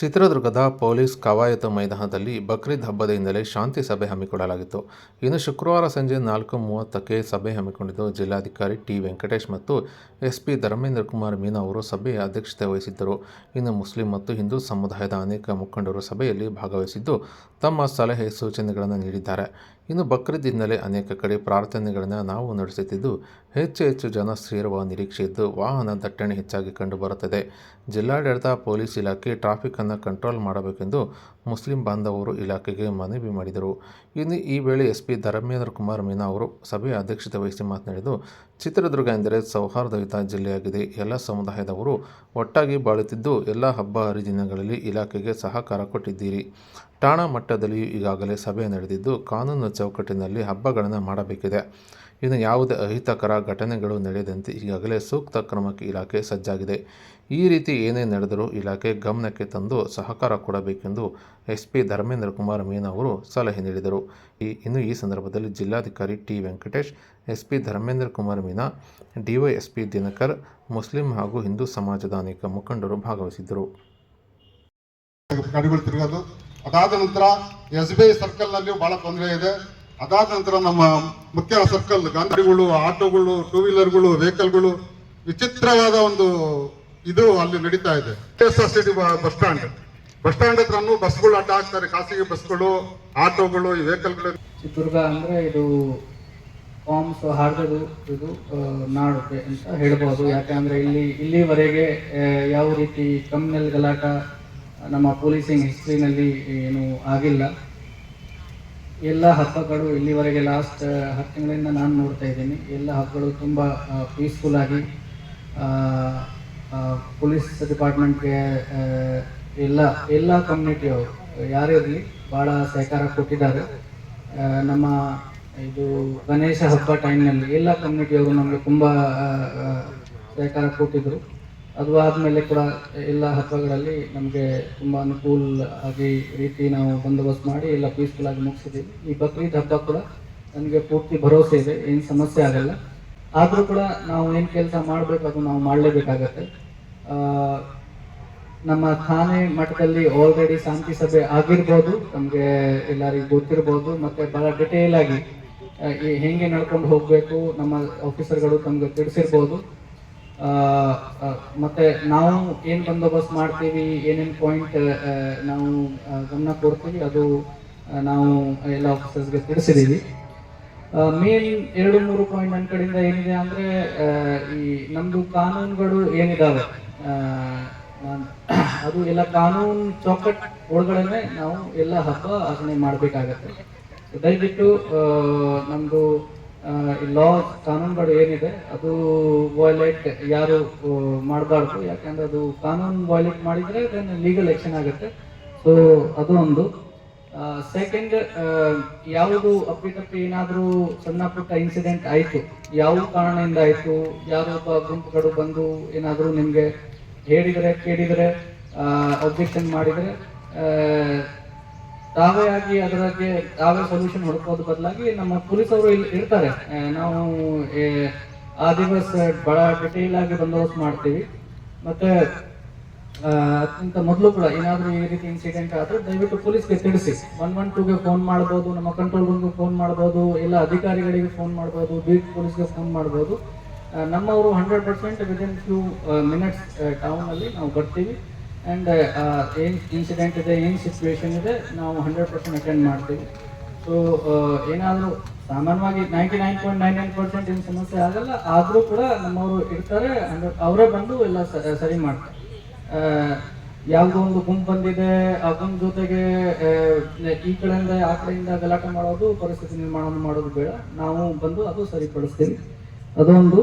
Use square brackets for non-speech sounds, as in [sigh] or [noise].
ಚಿತ್ರದುರ್ಗದ ಪೊಲೀಸ್ ಕವಾಯತು ಮೈದಾನದಲ್ಲಿ ಬಕ್ರೀದ್ ಹಬ್ಬದ ಹಿನ್ನೆಲೆ ಶಾಂತಿ ಸಭೆ ಹಮ್ಮಿಕೊಳ್ಳಲಾಗಿತ್ತು. ಇನ್ನು ಶುಕ್ರವಾರ ಸಂಜೆ ನಾಲ್ಕು ಮೂವತ್ತಕ್ಕೆ ಸಭೆ ಹಮ್ಮಿಕೊಂಡಿದ್ದು ಜಿಲ್ಲಾಧಿಕಾರಿ ಟಿ ವೆಂಕಟೇಶ್ ಮತ್ತು ಎಸ್ಪಿ ಧರ್ಮೇಂದ್ರ ಕುಮಾರ್ ಮೀನಾ ಅವರು ಸಭೆಯ ಅಧ್ಯಕ್ಷತೆ ವಹಿಸಿದ್ದರು. ಇನ್ನು ಮುಸ್ಲಿಂ ಮತ್ತು ಹಿಂದೂ ಸಮುದಾಯದ ಅನೇಕ ಮುಖಂಡರು ಸಭೆಯಲ್ಲಿ ಭಾಗವಹಿಸಿದ್ದು ತಮ್ಮ ಸಲಹೆ ಸೂಚನೆಗಳನ್ನು ನೀಡಿದ್ದಾರೆ. ಇನ್ನು ಬಕ್ರೀದ್ ಹಿನ್ನೆಲೆ ಅನೇಕ ಕಡೆ ಪ್ರಾರ್ಥನೆಗಳನ್ನು ನಾವು ನಡೆಸುತ್ತಿದ್ದು ಹೆಚ್ಚು ಹೆಚ್ಚು ಜನ ಸೇರುವ ನಿರೀಕ್ಷೆ ಇದ್ದು ವಾಹನ ದಟ್ಟಣೆ ಹೆಚ್ಚಾಗಿ ಕಂಡುಬರುತ್ತದೆ ಜಿಲ್ಲಾಡಳಿತ, ಪೊಲೀಸ್ ಇಲಾಖೆ ಟ್ರಾಫಿಕನ್ನು ಕಂಟ್ರೋಲ್ ಮಾಡಬೇಕೆಂದು ಮುಸ್ಲಿಂ ಬಾಂಧವರು ಇಲಾಖೆಗೆ ಮನವಿ ಮಾಡಿದರು. ಇನ್ನು ಈ ವೇಳೆ ಎಸ್ ಪಿ ಧರ್ಮೇಂದ್ರ ಕುಮಾರ್ ಮೀನಾ ಅವರು ಸಭೆಯ ಅಧ್ಯಕ್ಷತೆ ವಹಿಸಿ ಮಾತನಾಡಿದ್ದು, ಚಿತ್ರದುರ್ಗ ಎಂದರೆ ಸೌಹಾರ್ದಯುತ ಜಿಲ್ಲೆಯಾಗಿದೆ. ಎಲ್ಲ ಸಮುದಾಯದವರು ಒಟ್ಟಾಗಿ ಬಾಳುತ್ತಿದ್ದು, ಎಲ್ಲ ಹಬ್ಬ ಹರಿದಿನಗಳಲ್ಲಿ ಇಲಾಖೆಗೆ ಸಹಕಾರ ಕೊಟ್ಟಿದ್ದೀರಿ. ಠಾಣಾ ಮಟ್ಟದಲ್ಲಿಯೂ ಈಗಾಗಲೇ ಸಭೆ ನಡೆದಿದ್ದು, ಕಾನೂನು ಚೌಕಟ್ಟಿನಲ್ಲಿ ಹಬ್ಬಗಳನ್ನು ಮಾಡಬೇಕಿದೆ. ಇನ್ನು ಯಾವುದೇ ಅಹಿತಕರ ಘಟನೆಗಳು ನಡೆಯದಂತೆ ಈಗಾಗಲೇ ಸೂಕ್ತ ಕ್ರಮಕ್ಕೆ ಇಲಾಖೆ ಸಜ್ಜಾಗಿದೆ. ಈ ರೀತಿ ಏನೇ ನಡೆದರೂ ಇಲಾಖೆ ಗಮನಕ್ಕೆ ತಂದು ಸಹಕಾರ ಕೊಡಬೇಕೆಂದು ಎಸ್ ಪಿ ಧರ್ಮೇಂದ್ರ ಕುಮಾರ್ ಮೀನಾ ಅವರು ಸಲಹೆ ನೀಡಿದರು. ಈ ಇನ್ನು ಈ ಸಂದರ್ಭದಲ್ಲಿ ಜಿಲ್ಲಾಧಿಕಾರಿ T Venkatesh S P Dharmendra Kumar Meena, DYSP Dinakar, Muslim ಹಾಗೂ ಹಿಂದೂ ಸಮಾಜದ ಅನೇಕ ಮುಖಂಡರು ಭಾಗವಹಿಸಿದ್ದರು. ಅದಾದ ನಂತರ ಎಸ್ ಬಿ ಐ ಸರ್ಕಲ್ ಭಾಳ ತೊಂದರೆ ಇದೆ. ಅದಾದ ನಂತರ ನಮ್ಮ ಮುಖ್ಯ ಸರ್ಕಲ್ ಗಾಂಧಿಗಳು, ಆಟೋಗಳು ಟೂ ವೀಲರ್ಗಳು ವೆಹಿಕಲ್ಗಳು ವಿಚಿತ್ರವಾದ ಒಂದು ಇದು ಅಲ್ಲಿ ನಡೀತಾ ಇದೆ. City bus stand bus stand ಹತ್ರನು ಬಸ್ಗಳು ಅಡ್ಡ ಹಾಕ್ತಾರೆ. ಖಾಸಗಿ ಬಸ್ಗಳು ಆಟೋಗಳು, ಈ ವೆಹಿಕಲ್ಗಳು ಚಿತ್ರದುರ್ಗ ಅಂದರೆ ಇದು ಕಾಮ್ಸ್ ಹಾರ್ದದು ಇದು ನಾಡು ಅಂತ ಹೇಳ್ಬೋದು. ಯಾಕಂದ್ರೆ ಇಲ್ಲಿ, ಇಲ್ಲಿವರೆಗೆ ಯಾವ ರೀತಿ ಕಮ್ಮಿನಲ್ಲಿ ಗಲಾಟ ನಮ್ಮ ಪೊಲೀಸಿಂಗ್ ಹಿಸ್ಟ್ರಿನಲ್ಲಿ ಏನು ಆಗಿಲ್ಲ. ಎಲ್ಲ ಹಬ್ಬಗಳು ಇಲ್ಲಿವರೆಗೆ ಲಾಸ್ಟ್ ಹತ್ತು ತಿಂಗಳಿಂದ ನಾನು ನೋಡ್ತಾ ಇದ್ದೀನಿ. ಎಲ್ಲ ಹಬ್ಬಗಳು ತುಂಬ ಪೀಸ್ಫುಲ್ ಆಗಿ ಪೊಲೀಸ್ ಡಿಪಾರ್ಟ್ಮೆಂಟ್ಗೆ ಎಲ್ಲ ಎಲ್ಲ ಕಮ್ಯುನಿಟಿಯವರು ಯಾರೇ ಇರಲಿ ಭಾಳ ಸಹಕಾರ ಕೊಟ್ಟಿದ್ದಾರೆ. ನಮ್ಮ ಇದು ಗಣೇಶ ಹಬ್ಬ ಟೈಮ್ನಲ್ಲಿ ಎಲ್ಲ ಕಮ್ಯುನಿಟಿಯವರು ನಮಗೆ ತುಂಬ ಸಹಕಾರ ಕೊಟ್ಟಿದ್ರು. ಅದು ಆದಮೇಲೆ ಕೂಡ ಎಲ್ಲ ಹಬ್ಬಗಳಲ್ಲಿ ನಮಗೆ ತುಂಬ ಅನುಕೂಲ ಆಗಿ ರೀತಿ ನಾವು ಬಂದೋಬಸ್ತ್ ಮಾಡಿ ಎಲ್ಲ ಪೀಸ್ಫುಲ್ ಆಗಿ ಮುಗಿಸಿದ್ದೀವಿ. ಈ ಬಕ್ರೀದ್ ಹಬ್ಬ ಕೂಡ ನನಗೆ ಪೂರ್ತಿ ಭರವಸೆ ಇದೆ, ಏನು ಸಮಸ್ಯೆ ಆಗಲ್ಲ. ಆದರೂ ಕೂಡ ನಾವು ಏನು ಕೆಲಸ ಮಾಡಬೇಕು ಅದು ನಾವು ಮಾಡಲೇಬೇಕಾಗತ್ತೆ. ನಮ್ಮ ಥಾನೆ ಮಠದಲ್ಲಿ ಆಲ್ರೆಡಿ ಶಾಂತಿ ಸಭೆ ಆಗಿರ್ಬೋದು, ನಮಗೆ ಎಲ್ಲರಿಗೂ ಗೊತ್ತಿರ್ಬೋದು, ಮತ್ತೆ ಬಹಳ ಡಿಟೇಲ್ ಆಗಿ ಹೆಂಗೆ ನಡ್ಕೊಂಡು ಹೋಗಬೇಕು, ನಮ್ಮ ಆಫೀಸರ್ಗಳು ತಮಗೆ ತಿಳಿಸಿರ್ಬೋದು. ಮತ್ತೆ ನಾವು ಏನು ಬಂದೋಬಸ್ತ್ ಮಾಡ್ತೀವಿ ಏನೇನು ಪಾಯಿಂಟ್ ನಾವು ಗಮನ ಕೊಡ್ತೀವಿ ಅದು ನಾವು ಎಲ್ಲ ಆಫೀಸರ್ಸ್ಗೆ ತಿಳಿಸಿದ್ದೀವಿ. ಮೇನ್ ಎರಡು ಮೂರು ಪಾಯಿಂಟ್ ನನ್ನ ಕಡೆಯಿಂದ ಏನಿದೆ ಅಂದ್ರೆ ಈ ನಮ್ದು ಕಾನೂನುಗಳು ಏನಿದಾವೆ ಆ, [clears throat] ಅದು ಎಲ್ಲ ಕಾನೂನು ಚೌಕಟ್ ಒಳಗಡೆ ನಾವು ಎಲ್ಲ ಹಬ್ಬ ಆಚರಣೆ ಮಾಡಬೇಕಾಗತ್ತೆ. ದಯವಿಟ್ಟು ನಮ್ದು ಲಾ ಕಾನೂನುಗಳು ಏನಿದೆ, ಅದು ವಾಯ್ಲೇಟ್ ಯಾರು ಮಾಡಬಾರ್ದು. ಯಾಕಂದ್ರೆ ಅದು ಕಾನೂನು ವಾಯ್ಲೇಟ್ ಮಾಡಿದ್ರೆ ದೆನ್ ಲೀಗಲ್ ಆಕ್ಷನ್ ಆಗುತ್ತೆ. ಸೊ ಅದು ಒಂದು. ಸೆಕೆಂಡ್ ಯಾವುದು ಅಪ್ಪಿತಪ್ಪಿ ಏನಾದರೂ ಸಣ್ಣ ಪುಟ್ಟ ಇನ್ಸಿಡೆಂಟ್ ಆಯಿತು, ಯಾವ ಕಾರಣದಿಂದ ಆಯಿತು, ಯಾರೊಬ್ಬ ಗುಂಪುಗಳು ಬಂದು ಏನಾದರೂ ನಿಮಗೆ ಹೇಳಿದರೆ, ಕೇಳಿದರೆ ಅಬ್ಜೆಕ್ಷನ್ ಮಾಡಿದರೆ ತಾವೇ ಆಗಿ ಅದರಾಗೆ ತಾವೇ ಸೊಲ್ಯೂಷನ್ ಹುಡುಕೋದು ಬದಲಾಗಿ ನಮ್ಮ ಪೊಲೀಸವರು ಇಲ್ಲಿ ಇರ್ತಾರೆ. ನಾವು ಆ ದಿವಸ ಬಹಳ ಡಿಟೇಲ್ ಆಗಿ ಬಂದೋಬಸ್ತ್ ಮಾಡ್ತೀವಿ. ಮತ್ತೆ ಅತ್ಯಂತ ಮೊದಲು ಕೂಡ ಏನಾದರೂ ಈ ರೀತಿ ಇನ್ಸಿಡೆಂಟ್ ಆದ್ರೆ ದಯವಿಟ್ಟು ಪೊಲೀಸ್ಗೆ ತಿಳಿಸಿ. ಒನ್ ಒನ್ ಟೂಗೆ ಫೋನ್ ಮಾಡ್ಬೋದು, ನಮ್ಮ ಕಂಟ್ರೋಲ್ ರೂಮ್ಗೆ ಫೋನ್ ಮಾಡ್ಬೋದು ಎಲ್ಲ ಅಧಿಕಾರಿಗಳಿಗೆ ಫೋನ್ ಮಾಡ್ಬೋದು ಬೀಟ್ ಪೊಲೀಸ್ಗೆ ಫೋನ್ ಮಾಡ್ಬೋದು. ನಮ್ಮವರು hundred percent within few minutes ಟೌನಲ್ಲಿ ನಾವು ಬರ್ತೀವಿ. ಆ್ಯಂಡ್ ಏನು ಇನ್ಸಿಡೆಂಟ್ ಇದೆ ಏನು ಸಿಚುವೇಶನ್ ಇದೆ, ನಾವು ಹಂಡ್ರೆಡ್ ಪರ್ಸೆಂಟ್ ಅಟೆಂಡ್ ಮಾಡ್ತೀವಿ. ಸೊ ಏನಾದರೂ ಸಾಮಾನ್ಯವಾಗಿ ninety nine point nine nine percent ಏನು ಸಮಸ್ಯೆ ಆಗಲ್ಲ, ಆದರೂ ಕೂಡ ನಮ್ಮವರು ಇರ್ತಾರೆ ಹಂಡ್ರೆಡ್ ಅವರೇ ಬಂದು ಎಲ್ಲ ಸರಿ ಮಾಡ್ತಾರೆ. ಯಾವುದೋ ಒಂದು ಗುಂಪು ಬಂದಿದೆ, ಆ ಜೊತೆಗೆ ಈ ಕಡೆಯಿಂದ, ಆ ಕಡೆಯಿಂದ ಗಲಾಟೆ ಮಾಡೋದು, ಪರಿಸ್ಥಿತಿ ನಿರ್ಮಾಣ ಮಾಡೋದು ಬೇಡ. ನಾವು ಬಂದು ಅದು ಸರಿಪಡಿಸ್ತೀವಿ. ಅದೊಂದು